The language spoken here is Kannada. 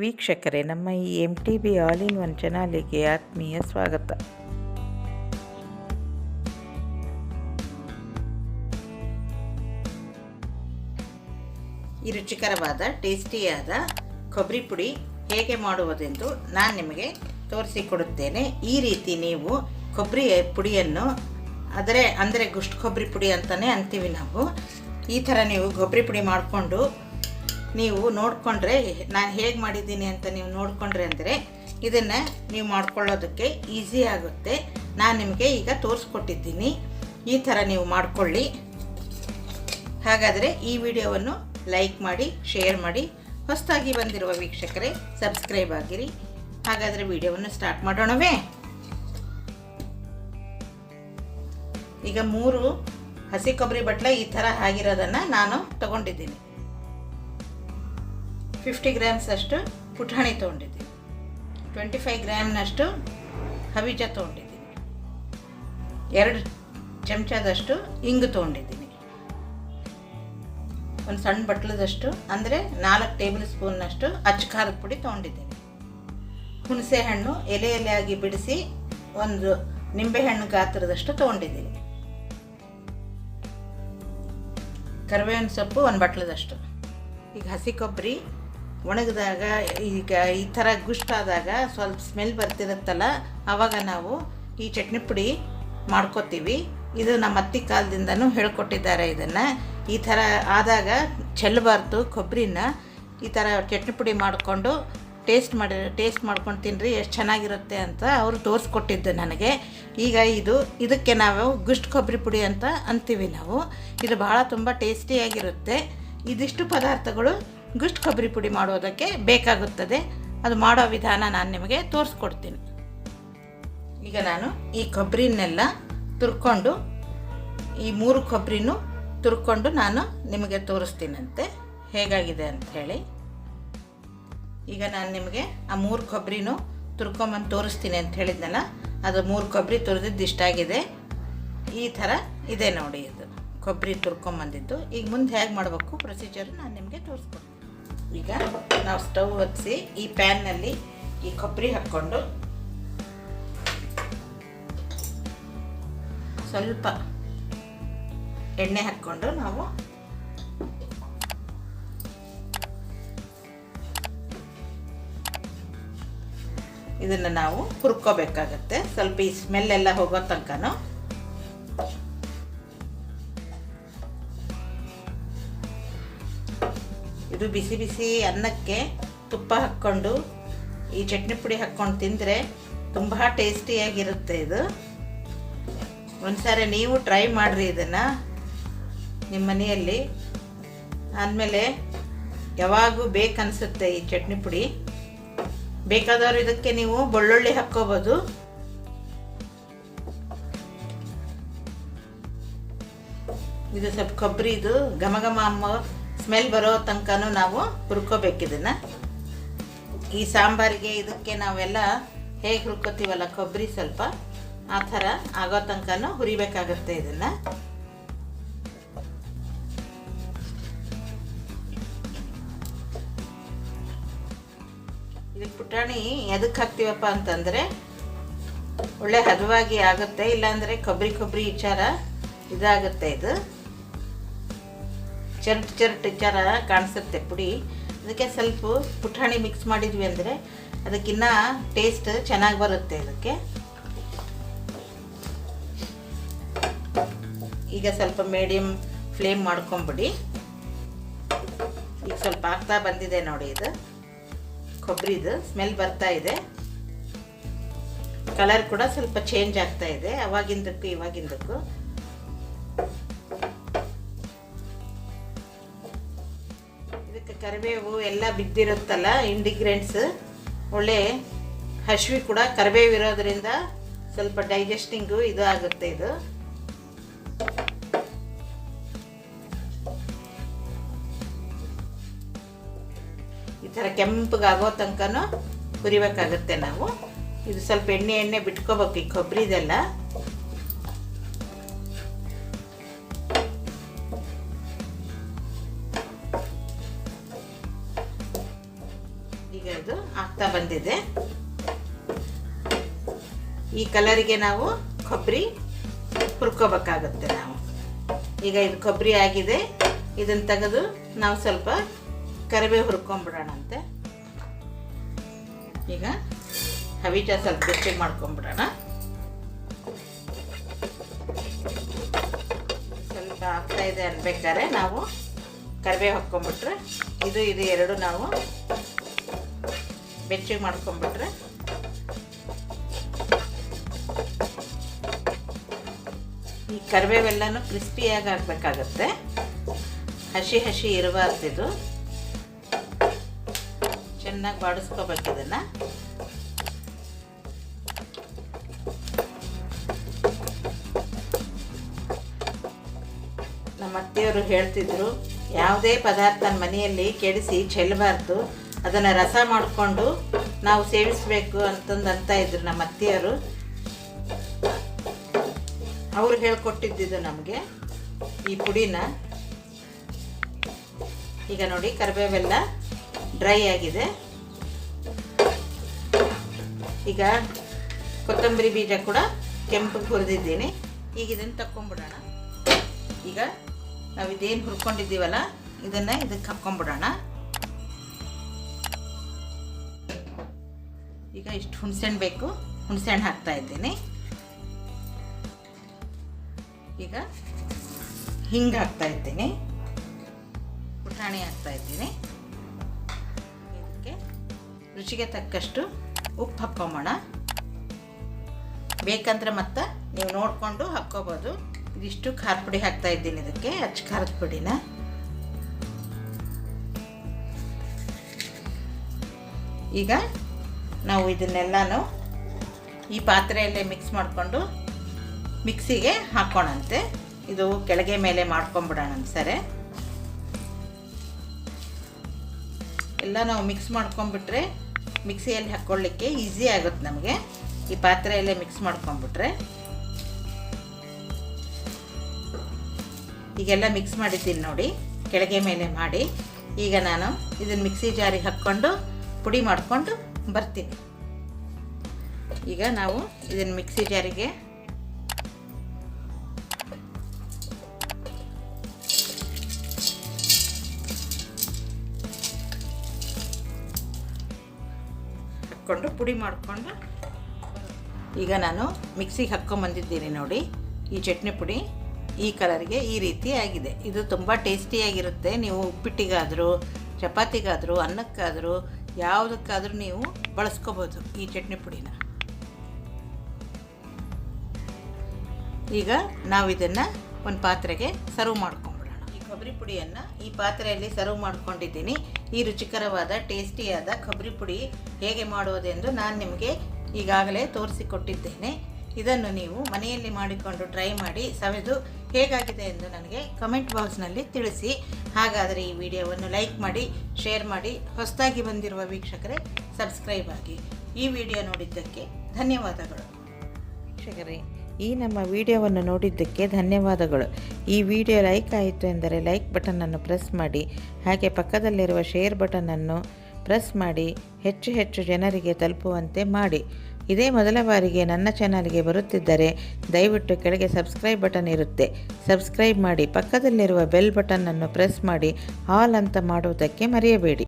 ವೀಕ್ಷಕರೇ, ನಮ್ಮ ಈ M T B all in one ಚಾನಲಿಗೆ ಆತ್ಮೀಯ ಸ್ವಾಗತ. ಈ ರುಚಿಕರವಾದ, ಟೇಸ್ಟಿಯಾದ ಕೊಬ್ಬರಿ ಪುಡಿ ಹೇಗೆ ಮಾಡುವುದೆಂದು ನಾನು ನಿಮಗೆ ತೋರಿಸಿಕೊಡುತ್ತೇನೆ. ಈ ರೀತಿ ನೀವು ಕೊಬ್ಬರಿ ಪುಡಿಯನ್ನು, ಆದರೆ, ಅಂದರೆ ಗುಷ್ಟು ಕೊಬ್ಬರಿ ಪುಡಿ ಅಂತಲೇ ಅಂತೀವಿ ನಾವು. ಈ ಥರ ನೀವು ಕೊಬ್ಬರಿ ಪುಡಿ ಮಾಡಿಕೊಂಡು ನೀವು ನೋಡಿಕೊಂಡ್ರೆ ನಾನು ಹೇಗೆ ಮಾಡಿದ್ದೀನಿ ಅಂತ ನೀವು ನೋಡಿಕೊಂಡ್ರೆ ಅಂದರೆ, ಇದನ್ನು ನೀವು ಮಾಡ್ಕೊಳ್ಳೋದಕ್ಕೆ ಈಸಿ ಆಗುತ್ತೆ. ನಾನು ನಿಮಗೆ ಈಗ ತೋರಿಸ್ಕೊಟ್ಟಿದ್ದೀನಿ. ಈ ಥರ ನೀವು ಮಾಡಿಕೊಳ್ಳಿ. ಹಾಗಾದರೆ ಈ ವಿಡಿಯೋವನ್ನು ಲೈಕ್ ಮಾಡಿ, ಶೇರ್ ಮಾಡಿ. ಹೊಸದಾಗಿ ಬಂದಿರುವ ವೀಕ್ಷಕರೇ, ಸಬ್ಸ್ಕ್ರೈಬ್ ಆಗಿರಿ. ಹಾಗಾದರೆ ವಿಡಿಯೋವನ್ನು ಸ್ಟಾರ್ಟ್ ಮಾಡೋಣವೇ. ಈಗ ಮೂರು ಹಸಿ ಕೊಬ್ಬರಿ ಬಟ್ಲ ಈ ಥರ ಆಗಿರೋದನ್ನು ನಾನು ತಗೊಂಡಿದ್ದೀನಿ. ಫಿಫ್ಟಿ ಗ್ರಾಮ್ಸ್ ಅಷ್ಟು ಪುಟಾಣಿ ತೊಗೊಂಡಿದ್ದೀನಿ ಟ್ವೆಂಟಿ ಫೈವ್ ಗ್ರಾಮ್ನಷ್ಟು ಹವಿಜ ತೊಗೊಂಡಿದ್ದೀನಿ. ಎರಡು ಚಮಚದಷ್ಟು ಇಂಗು ತೊಗೊಂಡಿದ್ದೀನಿ. ಒಂದು ಸಣ್ಣ ಬಟ್ಲದಷ್ಟು, ಅಂದರೆ ನಾಲ್ಕು ಟೇಬಲ್ ಸ್ಪೂನ್ನಷ್ಟು ಅಚ್ಚಕಾರದ ಪುಡಿ ತೊಗೊಂಡಿದ್ದೀನಿ. ಹುಣಸೆ ಹಣ್ಣು ಎಲೆ ಎಲೆಯಾಗಿ ಬಿಡಿಸಿ ಒಂದು ನಿಂಬೆಹಣ್ಣು ಗಾತ್ರದಷ್ಟು ತೊಗೊಂಡಿದ್ದೀನಿ. ಕರಿಬೇವಿನ ಸೊಪ್ಪು ಒಂದು ಬಟ್ಲದಷ್ಟು. ಈಗ ಹಸಿ ಕೊಬ್ಬರಿ ಒಣಗಿದಾಗ ಈಗ ಈ ಥರ ಗುಷ್ಟಾದಾಗ ಸ್ವಲ್ಪ ಸ್ಮೆಲ್ ಬರ್ತಿರುತ್ತಲ್ಲ ಆವಾಗ ನಾವು ಈ ಚಟ್ನಿ ಪುಡಿ ಮಾಡ್ಕೋತೀವಿ. ಇದು ನಮ್ಮ ಅತ್ತಿ ಕಾಲದಿಂದನೂ ಹೇಳ್ಕೊಟ್ಟಿದ್ದಾರೆ ಇದನ್ನು. ಈ ಥರ ಆದಾಗ ಚೆಲ್ಲಬಾರ್ದು ಕೊಬ್ಬರಿನ. ಈ ಥರ ಚಟ್ನಿ ಪುಡಿ ಮಾಡಿಕೊಂಡು ಟೇಸ್ಟ್ ಮಾಡಿ, ಟೇಸ್ಟ್ ಮಾಡ್ಕೊಂಡು ತಿನ್ನಿರಿ ಎಷ್ಟು ಚೆನ್ನಾಗಿರುತ್ತೆ ಅಂತ ಅವರು ತೋರಿಸ್ಕೊಟ್ಟಿದ್ದು ನನಗೆ. ಈಗ ಇದು, ಇದಕ್ಕೆ ನಾವು ಗುಷ್ಟ್ ಕೊಬ್ಬರಿ ಪುಡಿ ಅಂತ ಅಂತೀವಿ ನಾವು. ಇದು ಭಾಳ ತುಂಬ ಟೇಸ್ಟಿಯಾಗಿರುತ್ತೆ. ಇದಿಷ್ಟು ಪದಾರ್ಥಗಳು ಗುಸ್ಟ್ ಕೊಬ್ಬರಿ ಪುಡಿ ಮಾಡೋದಕ್ಕೆ ಬೇಕಾಗುತ್ತದೆ. ಅದು ಮಾಡೋ ವಿಧಾನ ನಾನು ನಿಮಗೆ ತೋರಿಸ್ಕೊಡ್ತೀನಿ. ಈಗ ನಾನು ಈ ಕೊಬ್ಬರಿನೆಲ್ಲ ತುರ್ಕೊಂಡು, ಈ ಮೂರು ಕೊಬ್ಬರಿನೂ ತುರ್ಕೊಂಡು ನಾನು ನಿಮಗೆ ತೋರಿಸ್ತೀನಂತೆ. ಹೇಗಾಗಿದೆ ಅಂತ ಹೇಳಿ. ಈಗ ನಾನು ನಿಮಗೆ ಆ ಮೂರು ಕೊಬ್ಬರಿನೂ ತುರ್ಕೊಂಬಂದು ತೋರಿಸ್ತೀನಿ ಅಂತ ಹೇಳಿದ್ನಲ್ಲ, ಅದು ಮೂರು ಕೊಬ್ಬರಿ ತುರಿದಿದ್ದು ಇಷ್ಟಾಗಿದೆ ಈ ಥರ ಇದೆ ನೋಡಿ ಇದು. ಕೊಬ್ಬರಿ ತುರ್ಕೊಂಬಂದಿದ್ದು. ಈಗ ಮುಂದೆ ಹೇಗೆ ಮಾಡಬೇಕು ಪ್ರೊಸೀಜರ್ ನಾನು ನಿಮಗೆ ತೋರಿಸ್ಕೊಡ್ತೀನಿ. ಈಗ ನಾವು ಸ್ಟವ್ ಹೊತ್ತಿಸಿ ಈ ಪ್ಯಾನ್ನಲ್ಲಿ ಈ ಕೊಬ್ಬರಿ ಹಾಕ್ಕೊಂಡು ಸ್ವಲ್ಪ ಎಣ್ಣೆ ಹಾಕ್ಕೊಂಡು ನಾವು ಇದನ್ನು ನಾವು ಹುರ್ಕೋಬೇಕಾಗತ್ತೆ. ಸ್ವಲ್ಪ ಈ ಸ್ಮೆಲ್ ಎಲ್ಲ ಹೋಗೋ ತನಕನೂ ಇದು ಬಿಸಿ ಬಿಸಿ ಅನ್ನಕ್ಕೆ ತುಪ್ಪ ಹಾಕ್ಕೊಂಡು, ಈ ಚಟ್ನಿ ಪುಡಿ ಹಾಕ್ಕೊಂಡು ತಿಂದರೆ ತುಂಬ ಟೇಸ್ಟಿಯಾಗಿರುತ್ತೆ ಇದು. ಒಂದ್ಸಾರಿ ನೀವು ಟ್ರೈ ಮಾಡಿರಿ ಇದನ್ನು ನಿಮ್ಮ ಮನೆಯಲ್ಲಿ. ಆದಮೇಲೆ ಯಾವಾಗೂ ಬೇಕನ್ಸುತ್ತೆ ಈ ಚಟ್ನಿ ಪುಡಿ. ಬೇಕಾದವರು ಇದಕ್ಕೆ ನೀವು ಬೆಳ್ಳುಳ್ಳಿ ಹಾಕ್ಕೋಬೋದು. ಇದು ಸ್ವಲ್ಪ ಕೊಬ್ಬರಿ, ಇದು ಘಮ ಘಮ ಅಮ್ಮ ಸ್ಮೆಲ್ ಬರೋ ತನಕನೂ ನಾವು ಹುರ್ಕೋಬೇಕು ಇದನ್ನು ಈ ಸಾಂಬಾರಿಗೆ ಇದಕ್ಕೆ ನಾವೆಲ್ಲ ಹೇಗೆ ಹುರ್ಕೋತೀವಲ್ಲ, ಕೊಬ್ಬರಿ ಸ್ವಲ್ಪ ಆ ಥರ ಆಗೋ ತನಕನೂ ಹುರಿಬೇಕಾಗುತ್ತೆ ಇದನ್ನು. ಇದಕ್ಕೆ ಪುಟಾಣಿ ಎದಕ್ಕೆ ಹಾಕ್ತೀವಪ್ಪ ಅಂತಂದರೆ ಒಳ್ಳೆ ಹದವಾಗಿ ಆಗುತ್ತೆ, ಇಲ್ಲಾಂದರೆ ಕೊಬ್ಬರಿ ಕೊಬ್ಬರಿ ವಿಚಾರ ಇದಾಗುತ್ತೆ ಇದು. ಚರ್ಟ್ ಚರ್ಟ್ ಚರ ಕಾಣಿಸುತ್ತೆ ಪುಡಿ. ಅದಕ್ಕೆ ಸ್ವಲ್ಪ ಪುಟಾಣಿ ಮಿಕ್ಸ್ ಮಾಡಿದ್ವಿ ಅಂದರೆ ಅದಕ್ಕಿನ್ನ ಟೇಸ್ಟ್ ಚೆನ್ನಾಗಿ ಬರುತ್ತೆ ಇದಕ್ಕೆ. ಈಗ ಸ್ವಲ್ಪ ಮೀಡಿಯಮ್ ಫ್ಲೇಮ್ ಮಾಡ್ಕೊಂಬಿಡಿ. ಈಗ ಸ್ವಲ್ಪ ಆಗ್ತಾ ಬಂದಿದೆ ನೋಡಿ ಇದು. ಕೊಬ್ಬರಿದು ಸ್ಮೆಲ್ ಬರ್ತಾ ಇದೆ. ಕಲರ್ ಕೂಡ ಸ್ವಲ್ಪ ಚೇಂಜ್ ಆಗ್ತಾ ಇದೆ, ಅವಾಗಿಂದಕ್ಕೂ ಇವಾಗಿಂದಕ್ಕೂ. ಕರಿಬೇವು ಎಲ್ಲ ಬಿದ್ದಿರುತ್ತಲ್ಲ ಇಂಡಿಗ್ರೆಂಟ್ಸ್ ಒಳ್ಳೆ ಹಶ್ವಿ ಕೂಡ ಕರಿಬೇವು ಇರೋದ್ರಿಂದ ಸ್ವಲ್ಪ ಡೈಜೆಸ್ಟಿಂಗು ಇದು ಆಗುತ್ತೆ ಇದು. ಈ ಥರ ಕೆಂಪಗಾಗೋ ತನಕನೂ ಹುರಿಬೇಕಾಗುತ್ತೆ ನಾವು. ಇದು ಸ್ವಲ್ಪ ಎಣ್ಣೆ ಎಣ್ಣೆ ಬಿಟ್ಕೋಬೇಕು ಈ ಕೊಬ್ಬರಿದೆಲ್ಲ ಈ ಕಲರಿಗೆ ನಾವು ಕೊಬ್ಬರಿ ಹುರ್ಕೋಬೇಕಾಗುತ್ತೆ ನಾವು. ಈಗ ಇದು ಕೊಬ್ಬರಿ ಆಗಿದೆ. ಇದನ್ನು ತೆಗೆದು ನಾವು ಸ್ವಲ್ಪ ಕರಿಬೇವು ಹುರ್ಕೊಂಬಿಡೋಣಂತೆ. ಈಗ ಹವಿಟ ಸ್ವಲ್ಪ ಬೆಚ್ಚಗೆ ಮಾಡ್ಕೊಂಬಿಡೋಣ. ಸ್ವಲ್ಪ ಆಗ್ತಾ ಇದೆ ಅನ್ಬೇಕಾದ್ರೆ ನಾವು ಕರಿಬೇವು ಹಾಕ್ಕೊಂಬಿಟ್ರೆ ಇದು ಇದು ಎರಡು ನಾವು ಬೆಚ್ಚಿಗೆ ಮಾಡ್ಕೊಂಬಿಟ್ರೆ ಈ ಕರಿಬೇವೆಲ್ಲನೂ ಕ್ರಿಸ್ಪಿಯಾಗಿ ಆಗಬೇಕಾಗತ್ತೆ. ಹಸಿ ಹಸಿ ಇರಬಾರ್ದಿದು ಚೆನ್ನಾಗಿ ಬಾಡಿಸ್ಕೋಬೇಕು ಇದನ್ನು. ನಮ್ಮ ಅತ್ತೆಯವರು ಹೇಳ್ತಿದ್ರು, ಯಾವುದೇ ಪದಾರ್ಥ ಮನೆಯಲ್ಲಿ ಕೆಡಿಸಿ ಚೆಲ್ಲಬಾರ್ದು. ಅದನ್ನು ರಸ ಮಾಡಿಕೊಂಡು ನಾವು ಸೇವಿಸಬೇಕು ಅಂತಂದು ಅಂತ ಇದ್ರು ನಮ್ಮ ಅತ್ತೆಯವರು. ಅವ್ರು ಹೇಳ್ಕೊಟ್ಟಿದ್ದು ನಮಗೆ ಈ ಪುಡಿನ. ಈಗ ನೋಡಿ, ಕರಿಬೇವೆಲ್ಲ ಡ್ರೈ ಆಗಿದೆ. ಈಗ ಕೊತ್ತಂಬರಿ ಬೀಜ ಕೂಡ ಕೆಂಪಗೆ ಹುರಿದಿದ್ದೀನಿ. ಈಗ ಇದನ್ನು ತಕ್ಕೊಂಬಿಡೋಣ. ಈಗ ನಾವು ಇದೇನು ಹುರ್ಕೊಂಡಿದ್ದೀವಲ್ಲ, ಇದನ್ನು ಇದಕ್ಕೆ ಹಾಕ್ಕೊಂಬಿಡೋಣ. ಈಗ ಇಷ್ಟು ಹುಣಸೆಹಣ್ಣು ಬೇಕು. ಹುಣಸೆಹಣ್ಣು ಹಾಕ್ತಾ ಇದ್ದೀನಿ. ಈಗ ಹಿಂಗೆ ಹಾಕ್ತಾ ಇದ್ದೀನಿ ಪುಟಾಣಿ ಹಾಕ್ತಾ ಇದ್ದೀನಿ ಇದಕ್ಕೆ ರುಚಿಗೆ ತಕ್ಕಷ್ಟು ಉಪ್ಪು ಹಾಕ್ಕೊಂಬೋಣ ಬೇಕಂದ್ರೆ ಮತ್ತೆ ನೀವು ನೋಡಿಕೊಂಡು ಹಾಕ್ಕೋಬೋದು. ಇದಿಷ್ಟು ಖಾರ ಪುಡಿ ಹಾಕ್ತಾ ಇದ್ದೀನಿ ಇದಕ್ಕೆ, ಅಚ್ಚ ಖಾರದ ಪುಡಿನ. ಈಗ ನಾವು ಇದನ್ನೆಲ್ಲನೂ ಈ ಪಾತ್ರೆಯಲ್ಲೇ ಮಿಕ್ಸ್ ಮಾಡಿಕೊಂಡು ಮಿಕ್ಸಿಗೆ ಹಾಕೋಣಂತೆ ಇದು ಕೆಳಗೆ ಮೇಲೆ ಮಾಡ್ಕೊಂಬಿಡೋಣ ಸರಿ. ಎಲ್ಲ ನಾವು ಮಿಕ್ಸ್ ಮಾಡ್ಕೊಂಬಿಟ್ರೆ ಮಿಕ್ಸಿಯಲ್ಲಿ ಹಾಕ್ಕೊಳ್ಳಿಕ್ಕೆ ಈಸಿ ಆಗುತ್ತೆ ನಮಗೆ. ಈ ಪಾತ್ರೆಯಲ್ಲೇ ಮಿಕ್ಸ್ ಮಾಡ್ಕೊಂಬಿಟ್ರೆ. ಈಗೆಲ್ಲ ಮಿಕ್ಸ್ ಮಾಡಿದ್ದೀನಿ ನೋಡಿ, ಕೆಳಗೆ ಮೇಲೆ ಮಾಡಿ. ಈಗ ನಾನು ಇದನ್ನು ಮಿಕ್ಸಿ ಜಾರಿಗೆ ಹಾಕ್ಕೊಂಡು ಪುಡಿ ಮಾಡಿಕೊಂಡು ಬರ್ತೀನಿ. ಈಗ ನಾವು ಇದನ್ನು ಮಿಕ್ಸಿ ಜಾರಿಗೆ ಹಾಕ್ಕೊಂಡು ಪುಡಿ ಮಾಡಿಕೊಂಡು. ಈಗ ನಾನು ಮಿಕ್ಸಿಗೆ ಹಾಕ್ಕೊಂಬಂದಿದ್ದೀನಿ ನೋಡಿ. ಈ ಚಟ್ನಿ ಪುಡಿ ಈ ಕಲರ್ಗೆ ಈ ರೀತಿ ಆಗಿದೆ. ಇದು ತುಂಬ ಟೇಸ್ಟಿಯಾಗಿರುತ್ತೆ ನೀವು ಉಪ್ಪಿಟ್ಟಿಗಾದರೂ, ಚಪಾತಿಗಾದರೂ, ಅನ್ನಕ್ಕಾದರೂ, ಯಾವುದಕ್ಕಾದರೂ ನೀವು ಬಳಸ್ಕೋಬೋದು ಈ ಚಟ್ನಿ ಪುಡಿನ. ಈಗ ನಾವು ಇದನ್ನು ಒಂದು ಪಾತ್ರೆಗೆ ಸರ್ವ್ ಈ ಕೊಬ್ಬರಿ ಪುಡಿಯನ್ನು ಈ ಪಾತ್ರೆಯಲ್ಲಿ ಸರ್ವ್ ಮಾಡ್ಕೊಂಡಿದ್ದೀನಿ. ಈ ರುಚಿಕರವಾದ ಟೇಸ್ಟಿಯಾದ ಕೊಬ್ಬರಿ ಪುಡಿ ಹೇಗೆ ಮಾಡುವುದೆಂದು ನಾನು ನಿಮಗೆ ಈಗಾಗಲೇ ತೋರಿಸಿಕೊಟ್ಟಿದ್ದೇನೆ. ಇದನ್ನು ನೀವು ಮನೆಯಲ್ಲಿ ಮಾಡಿಕೊಂಡು ಟ್ರೈ ಮಾಡಿ ಸವೆದು ಹೇಗಾಗಿದೆ ಎಂದು ನನಗೆ ಕಮೆಂಟ್ ಬಾಕ್ಸ್ನಲ್ಲಿ ತಿಳಿಸಿ. ಹಾಗಾದರೆ ಈ ವಿಡಿಯೋವನ್ನು ಲೈಕ್ ಮಾಡಿ ಶೇರ್ ಮಾಡಿ, ಹೊಸದಾಗಿ ಬಂದಿರುವ ವೀಕ್ಷಕರೇ ಸಬ್ಸ್ಕ್ರೈಬ್ ಆಗಿ ಈ ವಿಡಿಯೋ ನೋಡಿದ್ದಕ್ಕೆ ಧನ್ಯವಾದಗಳು. ವೀಕ್ಷಕರೇ ಈ ನಮ್ಮ ವಿಡಿಯೋವನ್ನು ನೋಡಿದ್ದಕ್ಕೆ ಧನ್ಯವಾದಗಳು. ಈ ವಿಡಿಯೋ ಲೈಕ್ ಆಯಿತು ಎಂದರೆ ಲೈಕ್ ಬಟನನ್ನು ಪ್ರೆಸ್ ಮಾಡಿ. ಹಾಗೆ ಪಕ್ಕದಲ್ಲಿರುವ ಶೇರ್ ಬಟನನ್ನು ಪ್ರೆಸ್ ಮಾಡಿ. ಹೆಚ್ಚು ಹೆಚ್ಚು ಜನರಿಗೆ ತಲುಪುವಂತೆ ಮಾಡಿ. ಇದೇ ಮೊದಲ ಬಾರಿಗೆ ನನ್ನ ಚಾನಲ್ಗೆ ಬರುತ್ತಿದ್ದರೆ ದಯವಿಟ್ಟು ಕೆಳಗೆ ಸಬ್ಸ್ಕ್ರೈಬ್ ಬಟನ್ ಇರುತ್ತೆ. ಸಬ್ಸ್ಕ್ರೈಬ್ ಮಾಡಿ ಪಕ್ಕದಲ್ಲಿರುವ ಬೆಲ್ ಬಟನನ್ನು ಪ್ರೆಸ್ ಮಾಡಿ. ಹಾಲ್ ಅಂತ ಮಾಡುವುದಕ್ಕೆ ಮರೆಯಬೇಡಿ.